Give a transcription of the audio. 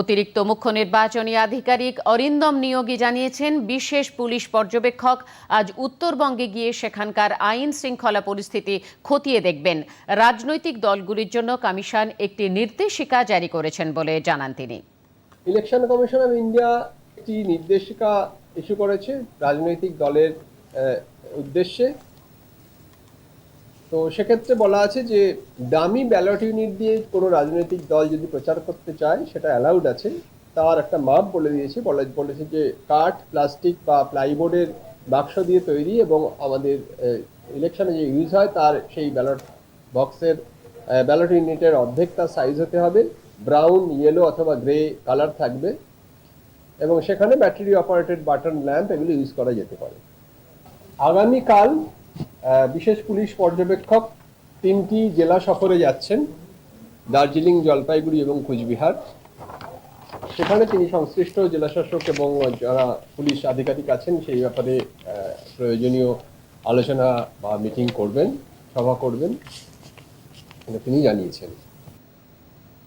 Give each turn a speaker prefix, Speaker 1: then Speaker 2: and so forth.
Speaker 1: অতিরিক্ত মুখ্য নির্বাচনী আধিকারিক অরিন্দম নিয়োগী জানিয়েছেন, বিশেষ পুলিশ পর্যবেক্ষক আজ উত্তরবঙ্গে গিয়ে সেখানকার আইন শৃঙ্খলা পরিস্থিতি খতিয়ে দেখবেন। রাজনৈতিক দলগুলির জন্য কমিশন একটি নির্দেশিকা জারি করেছেন বলে জানান তিনি।
Speaker 2: ইলেকশন কমিশন অফ ইন্ডিয়া একটি নির্দেশিকা ইস্যু করেছে রাজনৈতিক দলের উদ্দেশ্যে। তো সেক্ষেত্রে বলা আছে যে, দামি ব্যালট ইউনিট দিয়ে কোনো রাজনৈতিক দল যদি প্রচার করতে চায়, সেটা অ্যালাউড আছে। তার একটা মাপ বলে দিয়েছে, বলে, বলেছে যে, কাঠ, প্লাস্টিক বা প্লাইবোর্ডের বাক্স দিয়ে তৈরি এবং আমাদের ইলেকশনে যে ইউজ হয়, তার সেই ব্যালট বক্সের ব্যালট ইউনিটের অর্ধেক তার সাইজ হতে হবে। ব্রাউন ইয়েলো অথবা গ্রে কালার থাকবে। এবং সেখানে ব্যাটারি অপারেটেড বাটন ল্যাম্প এগুলো ইউজ করা যেতে পারে। আগামীকাল বিশেষ পুলিশ পর্যবেক্ষক তিনটি জেলা সফরে যাচ্ছেন, দার্জিলিং, জলপাইগুড়ি এবং কুচবিহার। সেখানে তিনি সংশ্লিষ্ট জেলাশাসক এবং যারা পুলিশ আধিকারিক আছেন, সেই ব্যাপারে প্রয়োজনীয় আলোচনা বা মিটিং করবেন, সভা করবেন। তিনি জানিয়েছেন।